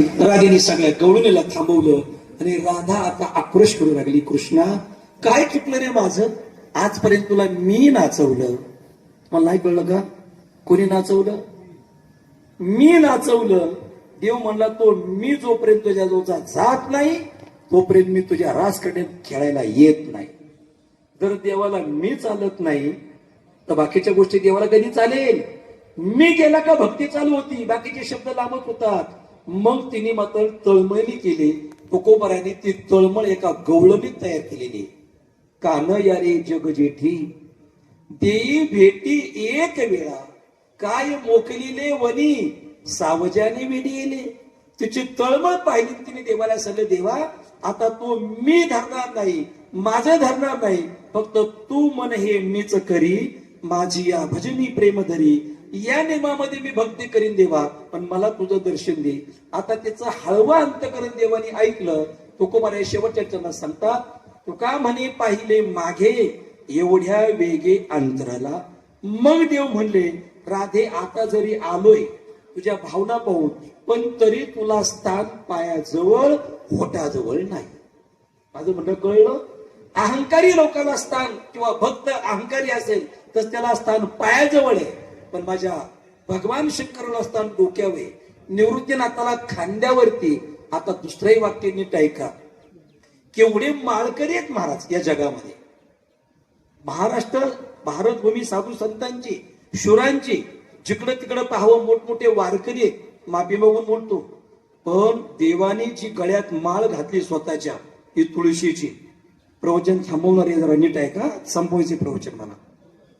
राधेने सगळ्या गवळणीला थांबवलं आणि राधा आता आक्रोश करू लागली कृष्णा काय चुकलं रे माझं? आजपर्यंत तुला मी नाचवलं. मला नाही कळलं का? कोणी नाचवलं? मी नाचवलं. देव म्हणला तो मी जोपर्यंत तुझ्या जवळचा जात नाही तोपर्यंत मी तुझ्या रासकडे खेळायला येत नाही. जर देवाला मी चालत नाही तर बाकीच्या गोष्टी देवाला कधी चालेल? मी गेला का भक्ती चालू होती? बाकीचे शब्द लांबत होतात. मग तिने मात्र तळमळणी केली. तुकोबराने ती तळमळ एका गवळणीत तयार केलेली. कान या रे जग जेठी. देई भेटी एक वेळा. काय मोकलीले वनी सावजाने विडिले तिची तळमळ पाहिली तिने देवाला सांगले देवा आता तो मी धरणार नाही माझं धरणार नाही. फक्त तू मन हे मीच करी माझी या भजनी प्रेम धरी. या नियमामध्ये मी भक्ती करीन देवा पण मला तुझं दर्शन दे. आता त्याचं हळवा अंतकरण देवाने ऐकलं तुकोमारे शेवटच्या त्यांना सांगतात तू का म्हणे पाहिले मागे? एवढ्या वेगे अंतराला. मग देव म्हणले राधे आता जरी आलोय तुझ्या भावना पाहून पण तरी तुला स्थान पायाजवळ होटाजवळ नाही. माझं म्हणणं कळलं? अहंकारी लोकांना स्थान किंवा भक्त अहंकारी असेल तर त्याला स्थान पायाजवळ आहे. पण माझ्या भगवान शंकरला असताना डोक्यावे निवृत्तीनाथाला खांद्यावरती आता दुसरंही वाक्य नीट ऐका. केवढे माळकरी आहेत महाराज या जगामध्ये. महाराष्ट्र भारतभूमी साधू संतांची शुरांची जिकडं तिकडं पाहावं मोठमोठे वारकरी आहेत माफी मागून बोलतो. पण देवाने जी गळ्यात माळ घातली स्वतःच्या ही तुळशीची प्रवचन थांबवणार आहे जरा नीट आहे का संपवायचे प्रवचन मला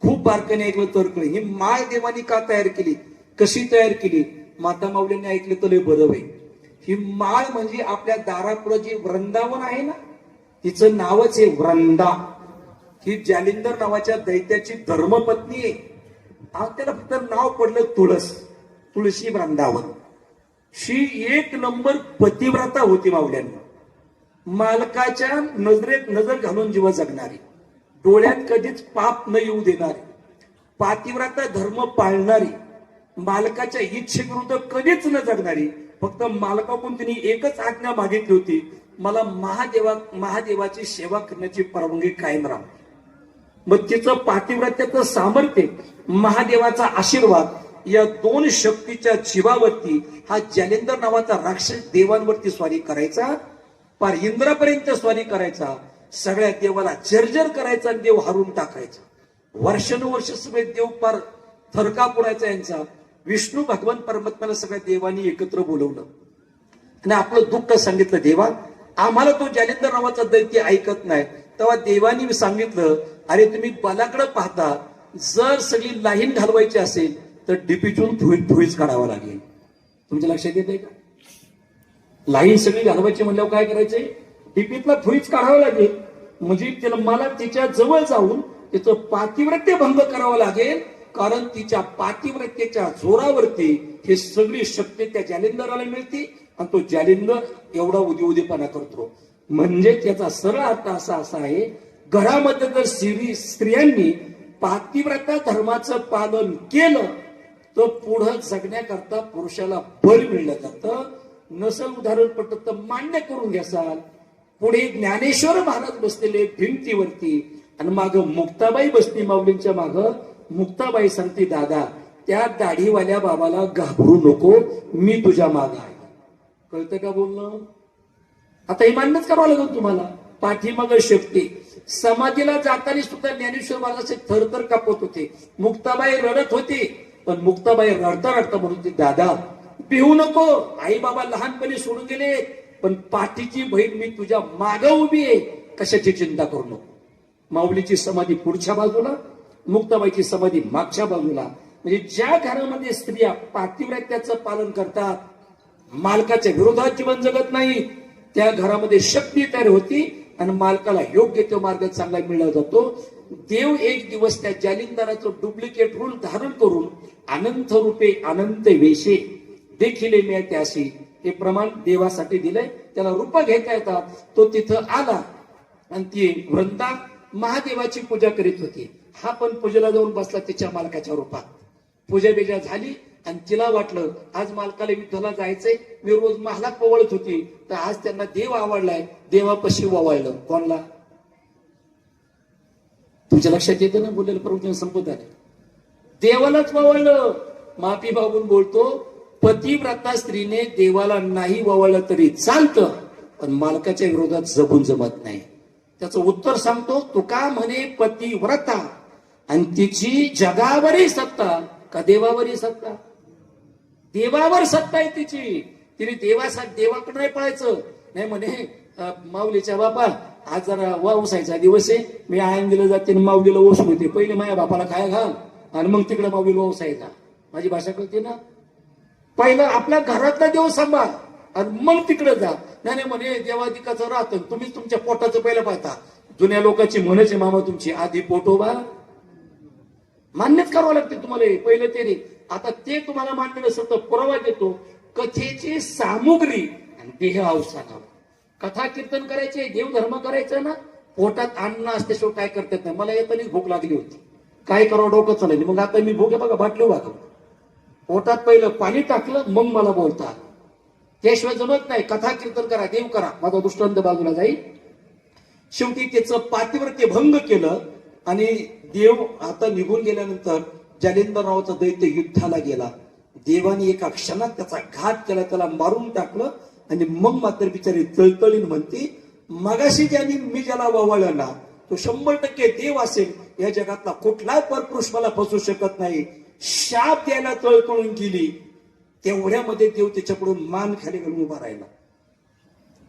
खूप बारकाने ऐकलं तर कळे ही माय देवानी का तयार केली? कशी तयार केली? माता माऊलींनी ऐकलं तर लय बरं आहे ही माळ म्हणजे आपल्या दारापुढं जे वृंदावन आहे ना तिचं नावच आहे वृंदा. ही जालिंदर नावाच्या दैत्याची धर्मपत्नी आहे. आज त्याला फक्त नाव पडलं तुळस तुळशी वृंदावन. शी एक नंबर पतिव्रता होती मावल्यांना मालकाच्या नजरेत नजर घालून जीव जगणारी. डोळ्यात कधीच पाप न येऊ देणारी पातिव्रता धर्म पाळणारी मालकाच्या इच्छेविरुद्ध कधीच न जगणारी फक्त मालकाकडून तिने एकच आज्ञा मागितली होती मला महादेवा महादेवाची सेवा करण्याची परवानगी कायम राहा. मग तिचं पातिव्रत्याचं सामर्थ्य महादेवाचा आशीर्वाद या दोन शक्तीच्या जीवावरती हा जालेंदर नावाचा राक्षस देवांवरती स्वारी करायचा पार इंद्रापर्यंत स्वारी करायचा सगळ्या देवाला जर्जर करायचा आणि देव हारून टाकायचा. वर्षानुवर्ष सगळे देव पार थरका पुरायचा यांचा. विष्णू भगवान परमात्म्याला सगळ्या देवानी एकत्र बोलवलं. आणि आपलं दुःख सांगितलं देवा आम्हाला तो जालिंदर नावाचा दैत्य ऐकत नाही. तेव्हा देवानी सांगितलं अरे तुम्ही बलाकडे पाहता. जर सगळी लाईन घालवायची असेल तर डीपीतून फुईज फुईज काढावा लागेल. तुमच्या लक्षात येत आहे का? लाईन सगळी घालवायची म्हणल्यावर काय करायचंय? डीपीतला फुईच काढावं लागेल. म्हणजे तिला मला तिच्या जवळ जाऊन तिचं पातिव्रत्य भंग करावं लागेल. कारण तिच्या पातिव्रत्याच्या जोरावरती हे सगळी शक्ती त्या जालिंदराला मिळते आणि तो जालिंदर एवढा उदी उदीपणा करतो. म्हणजे त्याचा सरळ अर्थ असा असा आहे घरामध्ये जर स्त्री स्त्रियांनी पातिव्रता धर्माचं पालन केलं तर पुढं जगण्याकरता पुरुषाला बल मिळलं जातं. नसल उदाहरण पटत तर मान्य करून घ्यासाल. पुढे ज्ञानेश्वर महाराज बसलेले भिंतीवरती आणि माग मुक्ताबाई बसली माऊलींच्या माग. मुक्ताबाई सांगते दादा त्या दाढीवाल्या बाबाला घाबरू नको मी तुझ्या माग आहे. कळतं का बोलणं? आता हे मान्यच करावं लागेल तुम्हाला. पाठीमाग शक्ती समाधीला जाताना सुद्धा ज्ञानेश्वर महाराज थरथर कापत होते. मुक्ताबाई रडत होती पण मुक्ताबाई रडता रडता म्हणून होती दादा पिऊ नको. आई बाबा लहानपणी सोडून गेले पण पाठीची बहीण मी तुझ्या माग उभी आहे. कशाची चिंता करू नको. माऊलीची समाधी पुढच्या बाजूला मुक्ताबाईची समाधी मागच्या बाजूला. म्हणजे ज्या घरामध्ये स्त्रिया पातिव्रत्याचं पालन करतात मालकाच्या विरोधात जीवन जगत नाही त्या घरामध्ये शक्ती तयार होती आणि मालकाला योग्य तो मार्ग चांगला मिळला जातो. देव एक दिवस त्या जालिंदाराचं डुप्लिकेट रूल धारण करून अनंत रूपे अनंत वेशे देखील मिळते अशी ते प्रमाण देवासाठी दिलंय. त्याला रूप घेता येतात. तो तिथं आला आणि ती वृंदा महादेवाची पूजा करीत होती. हा पण पूजेला जाऊन बसला तिच्या मालकाच्या रूपात. पूजा बिजा झाली आणि तिला वाटलं आज मालकाला युद्धाला जायचंय. मी रोज महालात पवळत होती. तर आज त्यांना देव आवडलाय. देवापशी ववाळलं. कोणला? तुमच्या लक्षात येतं ना बोललेलं प्रवचन संपत आले. देवालाच ववळलं. माफी मागून बोलतो पतिव्रता स्त्रीने देवाला नाही ववळलं तरी चालतं पण मालकाच्या विरोधात जपून जमत नाही. त्याचं उत्तर सांगतो तुका म्हणे पतिव्रता आणि तिची जगावरही सत्ता का देवावरही सत्ता? देवावर सत्ता आहे तिची. तिने देवासा देवाकडे नाही पळायचं. नाही म्हणे माऊलीच्या बापा आज जरा वावसायचा दिवस आहे. मी आयन दिलं जाते आणि माऊलीला ओसून होते पहिले माझ्या बापाला काय घाल आणि मग तिकडे माऊलीला ओसायचा माझी भाषा कळते ना? पहिलं आपल्या घरातला देव सांभाळ आणि मग तिकडे जा. नाही म्हणे देवाधिकाचं राहतं तुम्हीच तुमच्या पोटाचं पहिलं पाहता. जुन्या लोकांची म्हणायची मामा तुमची आधी पोटोबा मान्यच करावं लागते तुम्हाला पहिले पहिलं ते आता ते तुम्हाला मान्य नसेल तर पुरावा देतो. कथेची सामुग्री आणि देह अवसानावर कथा कीर्तन करायचे देवधर्म करायचं ना पोटात अन्न असल्याशिवाय काय करतात नाही. मला येतानीच भूक लागली होती. काय करावं डोकं चालली मग आता मी भूक आहे बघा बाटलो वागव पोटात पहिलं पाणी टाकलं मग मला बोलतात. त्याशिवाय जमत नाही. कथा कीर्तन करा देव करा. माझा दृष्टांत बाजूला जाईल. शेवटी त्याचं पातिव्रत्य भंग केलं आणि देव आता निघून गेल्यानंतर जालिंदररावाचा दैत्य युद्धाला गेला. देवाने एका क्षणात त्याचा घात केला त्याला मारून टाकलं आणि मग मात्र बिचारी तळतळीन म्हणते मगाशी ज्याने मी ज्याला ववळलं ना तो शंभर टक्के देव असेल. या जगातला कुठलाही परपुरुष मला फसू शकत नाही. शाप द्यायला तळतळून गेली. तेवढ्यामध्ये देव त्याच्याकडून मान खाली घालून उभा राहिला.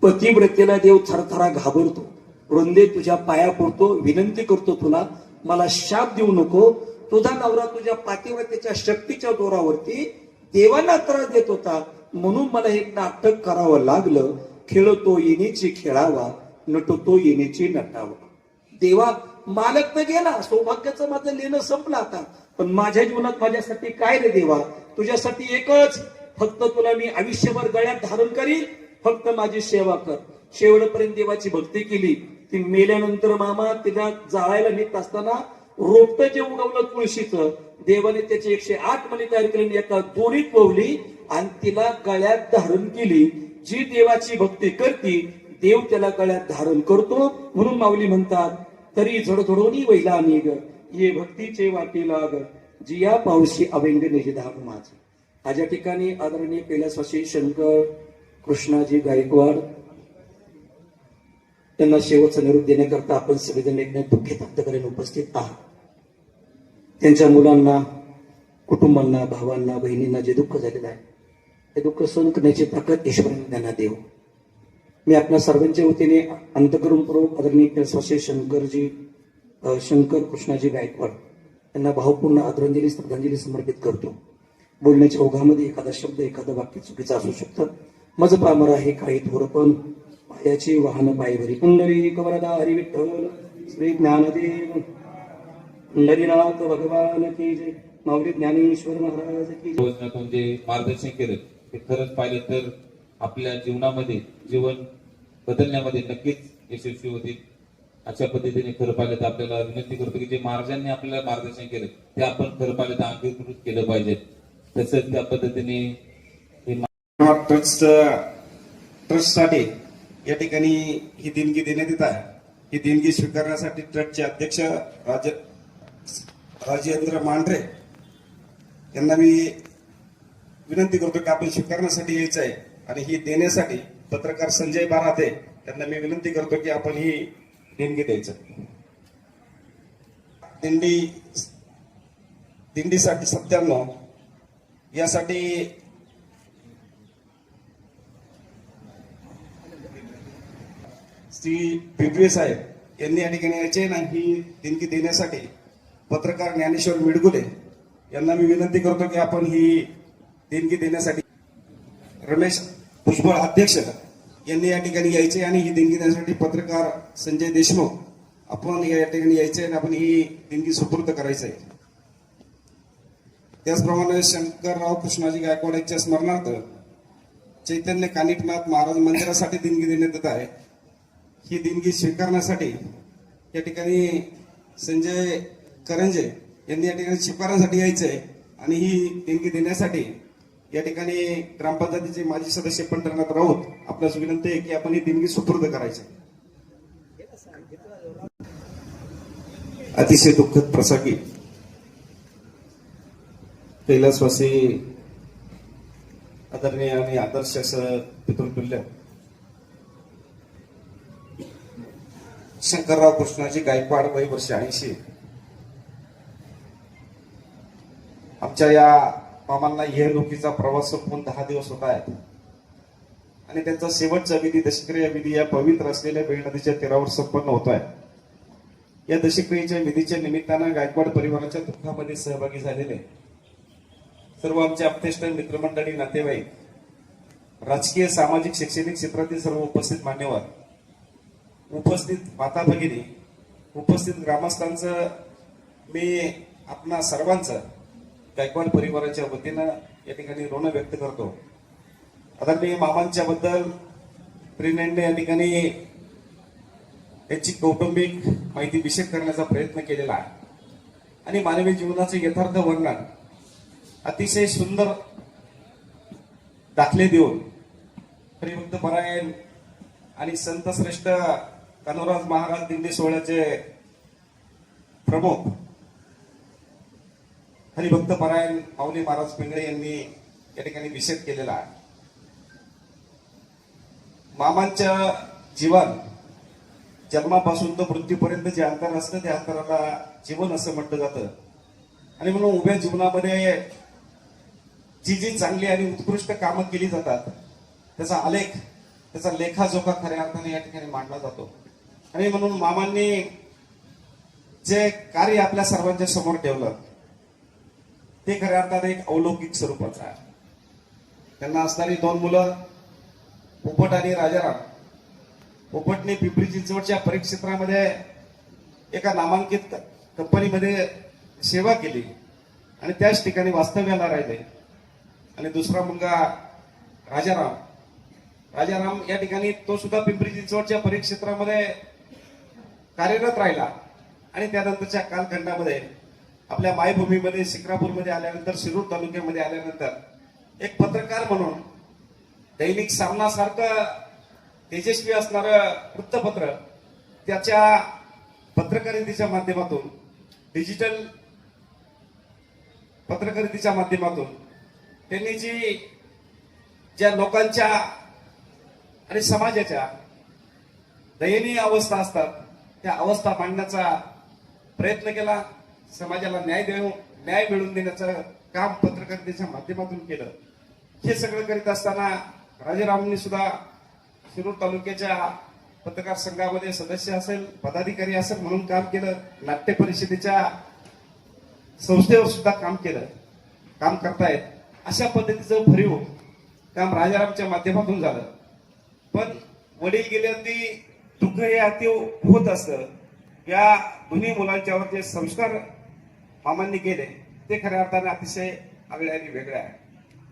पतिव्रतेला देव थरथरा घाबरतो. वृंदे तुझ्या पाया पडतो विनंती करतो तुला मला शाप देऊ नको. तुझा नवरा तुझ्या पातिव्रतेच्या शक्तीच्या जोरावरती देवाला त्रास देत होता. म्हणून मला एक नाटक करावं लागलं. खेळतो येण्याची खेळावा. नटतो येण्याची नटावा. देवा मालक तर गेला सौभाग्याचं माझं लेणं संपलं आता. पण माझ्या जीवनात माझ्यासाठी काय रे देवा? तुझ्यासाठी एकच. फक्त तुला मी आयुष्यभर गळ्यात धारण करील फक्त माझी सेवा कर. शेवटपर्यंत देवाची भक्ती केली. ती मेल्यानंतर मामा तिला जाळायला नेत असताना रोपट जे उगवलं तुळशीचं देवाने त्याची एकशे आठ मणी तयार केली आणि एका दोरीत ववली आणि तिला गळ्यात धारण केली. जी देवाची भक्ती करती देव त्याला गळ्यात धारण करतो म्हणून माऊली म्हणतात तरी झडझडोनी वैला निग ये भक्तीचे वाटी लाग जिया पावशी अव्यंग निजधाम माझ. आज या ठिकाणी आदरणीय कैलासवासी शंकर कृष्णाजी गायकवाड त्यांना शेवटचा निरोप देण्याकरता आपण सगळेजण एक दुःखी तप्तकरीने उपस्थित आहात. त्यांच्या मुलांना कुटुंबांना भावांना बहिणींना जे दुःख झालेलं आहे ते दुःख सहन करण्याची ताकद ईश्वराने त्यांना देव मी आपल्या सर्वांच्या वतीने अंतकरणपूर्वक आदरणीय कैलासवासी शंकरजी शंकर कृष्णाजी गायकवाड यांना भावपूर्ण आदरांजली श्रद्धांजली समर्पित करतो. बोलण्याच्या ओघामध्ये एखादा शब्द एखादं वाक्य चुकीचं असू शकतं. मज पामर आहे काही थोरपण पायाची वाहन पायवरी कुंडली कवरदा हरी विठ्ठल श्री ज्ञानदेव. पंढरीनाथ भगवान की जय. माऊली ज्ञानेश्वर महाराज की जय. जे मार्गदर्शन केलं. ते खरंच पाहिलं तर आपल्या जीवनामध्ये जीवन बदलण्यामध्ये नक्कीच यशस्वी होतील. अशा पद्धतीने खरं पाहिलं तर आपल्याला विनंती करतो की जे महाराजांनी आपल्याला मार्गदर्शन केलं ते आपण खरं पाहिलं तर अंगीकृत केलं पाहिजे. तसंच त्या पद्धतीने हे ट्रस्ट ट्रस्टसाठी uh, या ठिकाणी ही देणगी देण्यात येत आहे. ही देणगी स्वीकारण्यासाठी ट्रस्टचे अध्यक्ष राज राजेंद्र मांढरे यांना मी विनंती करतो की आपण स्वीकारण्यासाठी यायचं आहे आणि ही देण्यासाठी पत्रकार संजय बाराते त्यांना मी विनंती करतो की आपण ही देणगी द्यायचं. दिंडी दिंडीसाठी सत्त्याण्णव यासाठी श्री पीपीए साहेब यांनी या ठिकाणी यायचे ना ही देणगी देण्यासाठी पत्रकार ज्ञानेश्वर मिडगुले यांना मी विनंती करतो की आपण ही देणगी देण्यासाठी रमेश भुजबळ अध्यक्ष यांनी या ठिकाणी यायचे आणि ही देणगी देण्यासाठी पत्रकार संजय देशमुख आपण या ठिकाणी यायचे आणि आपण ही देणगी सुपूर्द करायचं. आहे त्याचप्रमाणे शंकरराव कृष्णाजी गायकवाड यांच्या स्मरणार्थ चैतन्य कानिकनाथ महाराज मंदिरासाठी देणगी देण्यात येत आहे. ही देणगी स्वीकारण्यासाठी या ठिकाणी संजय करंजे यांनी या ठिकाणी स्वीकारण्यासाठी यायचंय आणि ही देणगी देण्यासाठी या ठिकाणी ग्रामपंचायतीचे माजी सदस्य पंढरनाथ राऊत आपल्यास विनंती आहे की आपण ही देणगी सुपूर्द करायची. अतिशय दुःखद प्रसंगी कैलासवासी आदरणीय आणि आदर्श असं पितृतुल्य शंकरराव कृष्णाजी गायकवाड वय वर्ष ऐंशी. आमच्या या मामांना येहलोकीचा प्रवास संपून दहा दिवस होत आहेत. आणि त्यांचा शेवटचा विधी दशक्रिया विधी या पवित्र असलेल्या बेळ नदीच्या तीरावर संपन्न होत आहे. या दशक्रियेच्या विधीच्या निमित्तानं गायकवाड परिवाराच्या दुःखामध्ये सहभागी झालेले सर्व आमचे आपतेष्ट मित्रमंडळी नातेवाईक राजकीय सामाजिक शैक्षणिक क्षेत्रातील सर्व उपस्थित मान्यवर उपस्थित माता भगिनी उपस्थित ग्रामस्थांचं मी आपणा सर्वांचं गायकवाड परिवाराच्या वतीनं या ठिकाणी ऋण व्यक्त करतो. आता मी मामांच्या बद्दल प्रिनेंडे या ठिकाणी याची कौटुंबिक माहिती विषय करण्याचा प्रयत्न केलेला आहे. आणि मानवी जीवनाचे यथार्थ वर्णन अतिशय सुंदर दाखले देऊन हरिभक्त परायण आणि संत श्रेष्ठ कनोराज महाराज दिंडी सोहळ्याचे प्रमुख हरिभक्त परायण पावले महाराज पिंगळे यांनी या ठिकाणी निषेध केलेला आहे. मामांच्या जीवन जन्मापासून तर मृत्यूपर्यंत जे अंतर असतं त्या अंतराला जीवन असं म्हटलं जातं. आणि म्हणून उभ्या जीवनामध्ये जी जी चांगली आणि उत्कृष्ट कामं केली जातात त्याचा आलेख त्याचा लेखाजोखा खऱ्या अर्थाने या ठिकाणी मांडला जातो. आणि म्हणून मामांनी जे कार्य आपल्या सर्वांच्या समोर ठेवलं ते खऱ्या अर्थाने एक अवलौकिक स्वरूपाचं आहे त्यांना असणारी दोन मुलं पोपट आणि राजाराम. पोपटने पिंपरी चिंचवडच्या परिक्षेत्रामध्ये एका नामांकित कंपनीमध्ये सेवा केली आणि त्याच ठिकाणी वास्तव्याला राहिले. आणि दुसरा मुलगा राजाराम. राजाराम या ठिकाणी तो सुद्धा पिंपरी चिंचवडच्या परिक्षेत्रामध्ये कार्यरत राहिला आणि त्यानंतरच्या कालखंडामध्ये आपल्या मायभूमीमध्ये शिक्रापूरमध्ये आल्यानंतर शिरूर तालुक्यामध्ये आल्यानंतर एक पत्रकार म्हणून दैनिक सामनासारखं तेजस्वी असणारं वृत्तपत्र त्याच्या पत्रकारितेच्या माध्यमातून डिजिटल पत्रकारितेच्या माध्यमातून त्यांनी जी ज्या लोकांच्या आणि समाजाच्या दयनीय अवस्था असतात त्या अवस्था मांडण्याचा प्रयत्न केला. समाजाला न्याय देऊ न्याय मिळवून देण्याचं काम पत्रकारितेच्या माध्यमातून केलं. हे सगळं करीत असताना राजारामनी सुद्धा शिरूर तालुक्याच्या पत्रकार संघामध्ये सदस्य असेल पदाधिकारी असेल म्हणून काम केलं. नाट्य परिषदेच्या संस्थेवर सुद्धा काम केलं. काम करतायत. अशा पद्धतीचं भरीव काम राजारामच्या माध्यमातून झालं. पण वडील गेल्यावरती दुःख हे अतिव होत असतं. या दोन्ही मुलांच्यावर जे संस्कार मामांनी केले ते खऱ्या अर्थाने अतिशय आगळ्या आणि वेगळ्या आहे.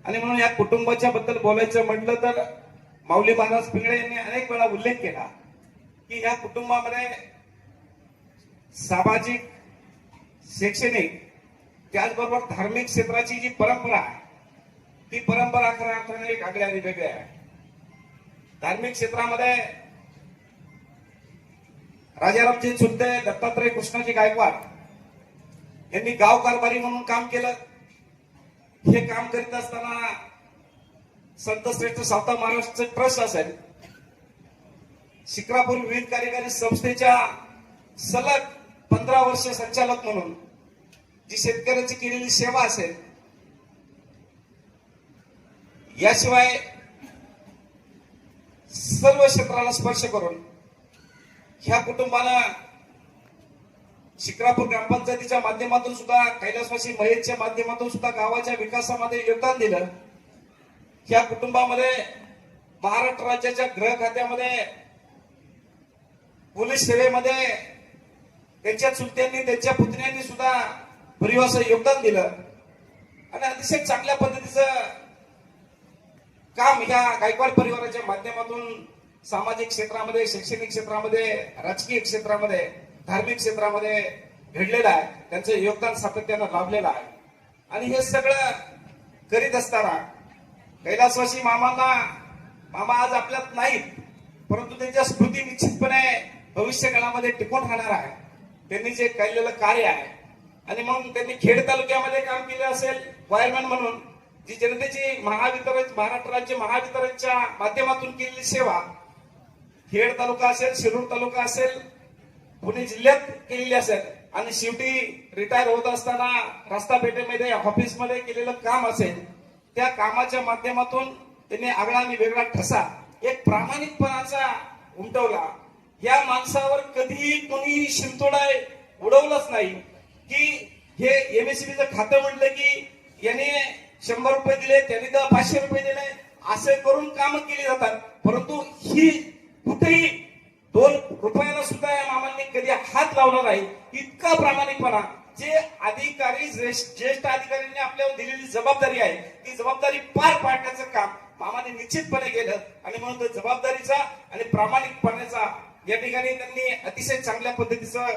आणि म्हणून या कुटुंबाच्या बद्दल बोलायचं म्हटलं तर माऊली महाराज पिंगळे यांनी अनेक वेळा उल्लेख केला की या कुटुंबामध्ये सामाजिक शैक्षणिक त्याचबरोबर धार्मिक क्षेत्राची जी परंपरा आहे ती परंपरा खऱ्या अर्थाने एक आगळ्या आणि वेगळ्या आहे. धार्मिक क्षेत्रामध्ये राजारामजी चुलते दत्तात्रय कृष्णाजी गायकवाड यांनी गाव कारभारी म्हणून काम केलं. हे काम करीत असताना संत श्रेष्ठ सावता महाराष्ट्राचं ट्रस्ट असेल. शिक्रापूर विविध कार्यकारी संस्थेच्या सलग पंधरा वर्ष संचालक म्हणून जी शेतकऱ्याची केलेली सेवा असेल. याशिवाय सर्व क्षेत्राला स्पर्श करून ह्या कुटुंबाला शिक्रापूर ग्रामपंचायतीच्या माध्यमातून सुद्धा कैलासवासी महेशच्या माध्यमातून सुद्धा गावाच्या विकासामध्ये योगदान दिलं. या कुटुंबामध्ये महाराष्ट्र राज्याच्या गृह खात्यामध्ये पोलीस सेवेमध्ये त्यांच्या चुलत्यांनी त्यांच्या पुतण्यांनी सुद्धा भरीव असं योगदान दिलं. आणि अतिशय चांगल्या पद्धतीचं काम या गायकवाड परिवाराच्या माध्यमातून सामाजिक क्षेत्रामध्ये शैक्षणिक क्षेत्रामध्ये राजकीय क्षेत्रामध्ये धार्मिक क्षेत्रामध्ये घडलेलं आहे. त्यांचं योगदान सातत्यानं लाभलेलं आहे. आणि हे सगळं करीत असताना कैलासवासी मामांना मामा आज आपल्यात नाहीत परंतु त्यांच्या स्मृती निश्चितपणे भविष्य काळामध्ये टिकून राहणार आहे. त्यांनी जे केलेलं कार्य आहे. आणि मग त्यांनी खेड तालुक्यामध्ये काम केलं असेल वायरमॅन म्हणून जी जनतेची महावितरण महाराष्ट्र राज्य महावितरणच्या माध्यमातून केलेली सेवा खेड तालुका असेल शिरूर तालुका असेल पुणे जिल्ह्यात केलेली असेल. आणि शेवटी रिटायर होत असताना रस्ता पेठेमध्ये ऑफिसमध्ये केलेलं काम असेल त्या कामाच्या माध्यमातून त्यांनी आगळा आणि वेगळा ठसा एक प्रामाणिकपणाचा उमटवला. या माणसावर कधीही कोणीही शिंतोडा उडवलंच नाही. की हे एमएससीबीचं खातं म्हटलं की याने शंभर रुपये दिले त्याने दहा पाचशे रुपये दिले असे करून कामं केली जातात. परंतु ही कुठेही दोन रुपयाला सुद्धा या मामांनी कधी हात लावला नाही. इतका प्रामाणिकपणा. जे अधिकारी ज्येष्ठ ज्येष्ठ अधिकाऱ्यांनी आपल्यावर दिलेली जबाबदारी आहे ती जबाबदारी पार पाडण्याचं काम मामाने निश्चितपणे केलं. आणि म्हणून तो जबाबदारीचा आणि प्रामाणिकपणाचा या ठिकाणी त्यांनी अतिशय चांगल्या पद्धतीचं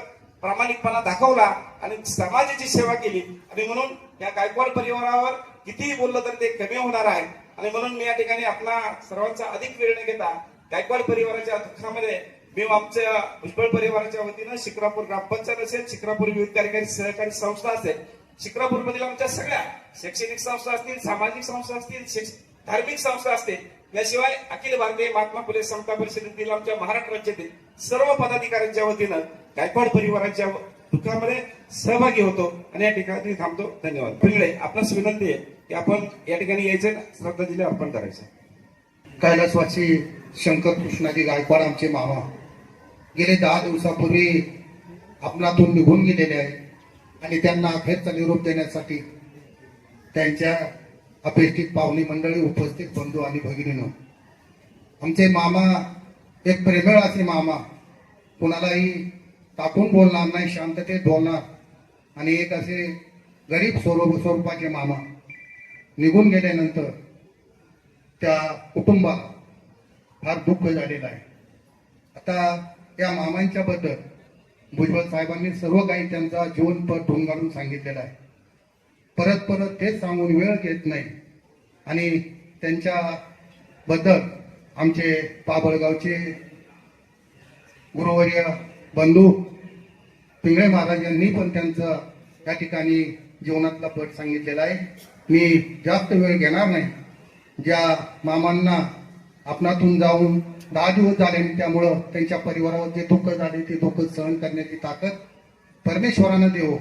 प्रामाणिकपणा दाखवला आणि समाजाची सेवा केली. आणि म्हणून या गायकवाड परिवारावर कितीही बोललं तर ते कमी होणार आहे. आणि म्हणून मी या ठिकाणी आपला सर्वांचा अधिक वेळ न घेता गायकवाड परिवाराच्या दुःखामध्ये मी आमच्या भुजबळ परिवाराच्या वतीनं शिक्रापूर ग्रामपंचायत असेल शिक्रापूर विविध कार्यकारी सहकारी संस्था असेल शिक्रापूर मधील आमच्या सगळ्या शैक्षणिक संस्था असतील सामाजिक संस्था असतील शैक्ष- धार्मिक संस्था असतील याशिवाय अखिल भारतीय महात्मा फुले समता परिषदेतील आमच्या महाराष्ट्र राज्यातील सर्व पदाधिकाऱ्यांच्या वतीनं गायकवाड परिवाराच्या दुःखामध्ये सहभागी होतो आणि या ठिकाणी थांबतो. धन्यवाद. पिंगळे आपणास विनंती आहे की आपण या ठिकाणी यायचं श्रद्धांजली अर्पण करायचं. कैलासवासी शंकर कृष्णाजी गायकवाड आमचे मामा. गेले दहा दिवसापूर्वी आपणातून निघून गेलेले आहे आणि त्यांना अखेरचा निरोप देण्यासाठी त्यांच्या अपेक्षित पाहुणी मंडळी उपस्थित बंधू आणि भगिनीनं. आमचे मामा एक प्रेमळ असे मामा कुणालाही टाकून बोलणार नाही शांततेत बोलणार. आणि एक असे गरीब स्वरूप स्वरूपाचे मामा निघून गेल्यानंतर त्या कुटुंबाला फार दुःख झालेलं आहे. आता त्या मामांच्या बद्दल भुजबळ साहेबांनी सर्व काही त्यांचा जीवनपट ढोंगारून सांगितलेला आहे. परत परत तेच सांगून वेळ घेत नाही. आणि त्यांच्या बद्दल आमचे पाबळगावचे गुरुवर्य बंधू पिंगळे महाराज यांनी पण त्यांचं या ठिकाणी जीवनातला पट सांगितलेला आहे. मी जास्त वेळ घेणार नाही. ज्या मामांना आपणातून जाऊन दहा दिवस झाले आणि त्यामुळं त्यांच्या परिवारावर जे दुःख झाले ते दुःख सहन करण्याची ताकद परमेश्वरानं देव.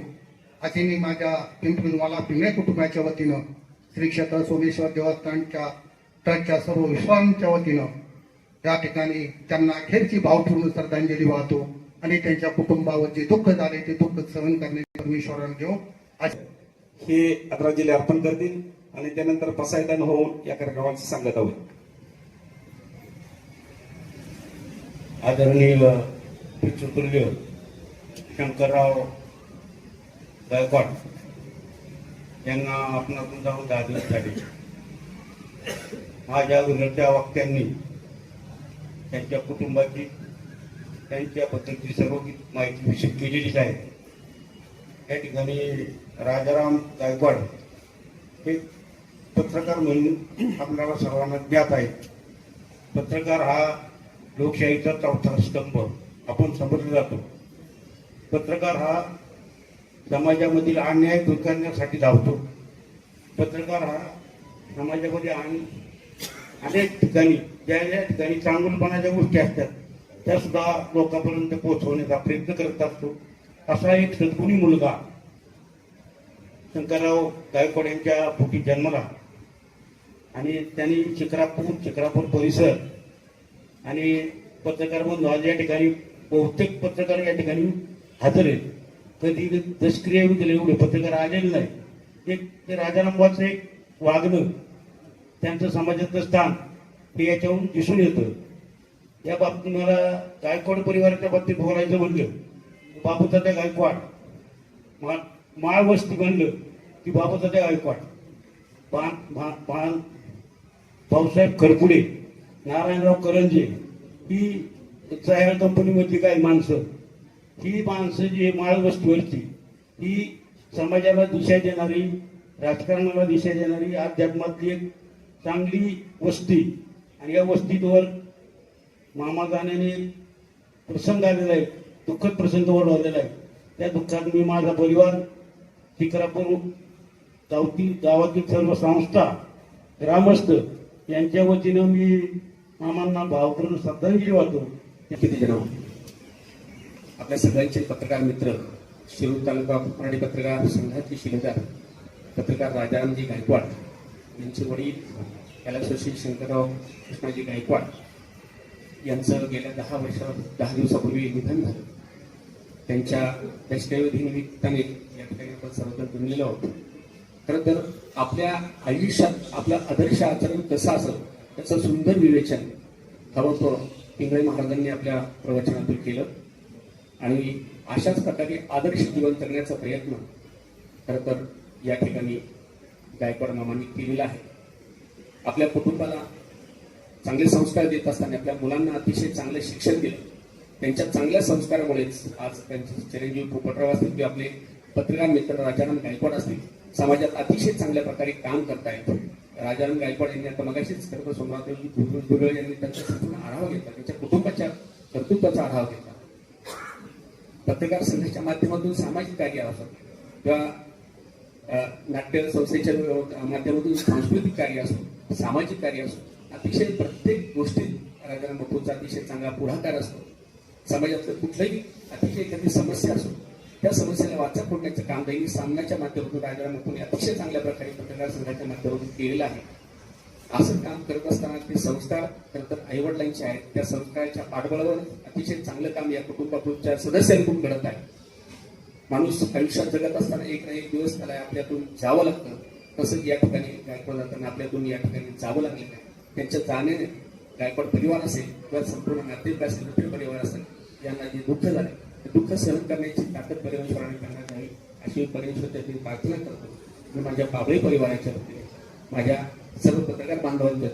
अशी मी माझ्या पिंपरी मला पिंगळे कुटुंबाच्या वतीनं श्री क्षेत्र सोमेश्वर देवस्थानच्या ट्रस्टच्या सर्व विश्वांच्या वतीनं या ठिकाणी त्यांना अखेरची भावपूर्ण श्रद्धांजली वाहतो आणि त्यांच्या कुटुंबावर जे दुःख झाले ते दुःख सहन करण्याची परमेश्वरानं देव. हे हे जिल्हे अर्पण करतील आणि त्यानंतर पसायदान होऊन या कार्यक्रमाची सांगता होईल आदरणीय पितृतुल्य शंकरराव गायकवाड यांना आपणातून जाऊन दहा दिवस झाले. माझ्या विरोधच्या वक्त्यांनी त्यांच्या कुटुंबाची त्यांच्याबद्दलची सर्व माहिती विषय केलेलीच आहे. या ठिकाणी राजाराम गायकवाड हे पत्रकार म्हणून आपल्याला सर्वांना ज्ञात आहे. पत्रकार हा लोकशाहीचा चौथा स्तंभ. आपण समजला जातो. पत्रकार हा समाजामधील अन्याय दूर करण्यासाठी धावतो. पत्रकार हा समाजामध्ये आणि अनेक ठिकाणी ज्या ज्या ठिकाणी चांगुलपणाच्या गोष्टी असतात त्या सुद्धा लोकांपर्यंत पोहोचवण्याचा प्रयत्न करत असतो. असा एक सद्गुणी मुलगा शंकरराव गायकवाड यांच्या पोटी जन्मला. आणि त्यांनी चिक्रापूर चिक्रापूर परिसर आणि पत्रकार बंधू आज या ठिकाणी बहुतेक पत्रकार या ठिकाणी हजर आहेत. कधी दशक्रिया केले एवढे पत्रकार आलेले नाही एक ते राजारामबाचं एक वागणं त्यांचं समाजातलं स्थान हे याच्याहून दिसून येतं. या बाबतीत मला गायकवाड परिवाराच्या बाबतीत बोलायचं म्हणलं बापूदादा गायकवाड मा माळ वस्ती म्हणलं की बापूदादा गायकवाड. पान भा- पान भाऊसाहेब खरपुडे नारायणराव करंजे ही जाहीर कंपनीमधली काही माणसं. ही माणसं जी आहे ही समाजाला दिशा देणारी राजकारणाला दिशा देणारी अध्यात्मातली एक चांगली वस्ती. आणि या वस्तीवर मामा गाण्याने प्रसंग आलेला आहे दुःखद प्रसंग ओढवलेला आहे. त्या दुःखात मी माझा परिवार शिकरापूर गावती गावातील सर्व संस्था ग्रामस्थ यांच्या वतीनं मी मामांना भावपूर्ण श्रद्धांजली वाहतो. किती जण हो? आपल्या सगळ्यांचे पत्रकार मित्र शिरूर तालुका मराठी पत्रकार संघाचे शिलेदार पत्रकार राजारामजी गायकवाड यांचे वडील कैलासवासी शंकरराव कृष्णाजी गायकवाड यांचं गेल्या दहा वर्षा दहा दिवसापूर्वी निधन झालं. त्यांच्या दशदैवधी निमित्ताने या ठिकाणी आपण सर्वजण जमलेलो आहोत. खरं तर आपल्या आयुष्यात आपलं आदर्श आचरण कसं असेल त्याचं सुंदर विवेचन खबरतो पिंगळे महाराजांनी आपल्या प्रवचनातून केलं. आणि अशाच प्रकारे आदर्श जीवन करण्याचा प्रयत्न खरं तर या ठिकाणी गायकवाड मामांनी केलेला आहे. आपल्या कुटुंबाला चांगले संस्कार देत असताना आपल्या मुलांना अतिशय चांगलं शिक्षण दिलं. त्यांच्या चांगल्या संस्कारामुळेच आज त्यांचे चिरंजीव पोपटराव असतील किंवा आपले पत्रकार मित्र राजाराम गायकवाड असतील समाजात अतिशय चांगल्या प्रकारे काम करतायत राजाराम गायकवाड यांनी आता मगाशीच खरं तर सोमनाथजी गुरु यांनी त्यांचा संपूर्ण आढावा घेतला त्यांच्या कुटुंबाच्या कर्तृत्वाचा आढावा घेतला. पत्रकार संघाच्या माध्यमातून सामाजिक कार्य असतात किंवा नाट्य संस्थेच्या माध्यमातून सांस्कृतिक कार्य असो सामाजिक कार्य असो अतिशय प्रत्येक गोष्टीत राजाराम बापूंचा अतिशय चांगला पुढाकार असतो. समाजातलं कुठलंही अतिशय एखादी समस्या असो त्या समस्येला वाचा फोडण्याचं काम दैनिक सामन्याच्या माध्यमातून राजाराम अतिशय चांगल्या प्रकारे पत्रकार संघाच्या माध्यमातून केलेलं आहे. असं काम करत असताना ते संस्था खरं तर आईवडिलांचे आहेत त्या संस्थाच्या पाठबळावर अतिशय चांगलं काम या कुटुंबाच्या सदस्यांकडून घडत आहे. माणूस आयुष्यात जगत असताना एक ना एक दिवस त्याला आपल्यातून जावं लागतं. तसंच या ठिकाणी गायकवाड जाताना आपल्यातून या ठिकाणी जावं लागलेलं आहे त्यांच्या जाण्याने गायकवाड परिवार असेल किंवा संपूर्ण नातेवाईक असेल मित्र परिवार असेल यांना जे दुःख झाले दुःख सहन करण्याची ताकद परमेश्वराने त्यांना द्यावी अशी परमेश्वर त्यातील प्रार्थना करतो. मी माझ्या बाबळे परिवाराच्या वतीने माझ्या सर्व पत्रकार बांधवांच्या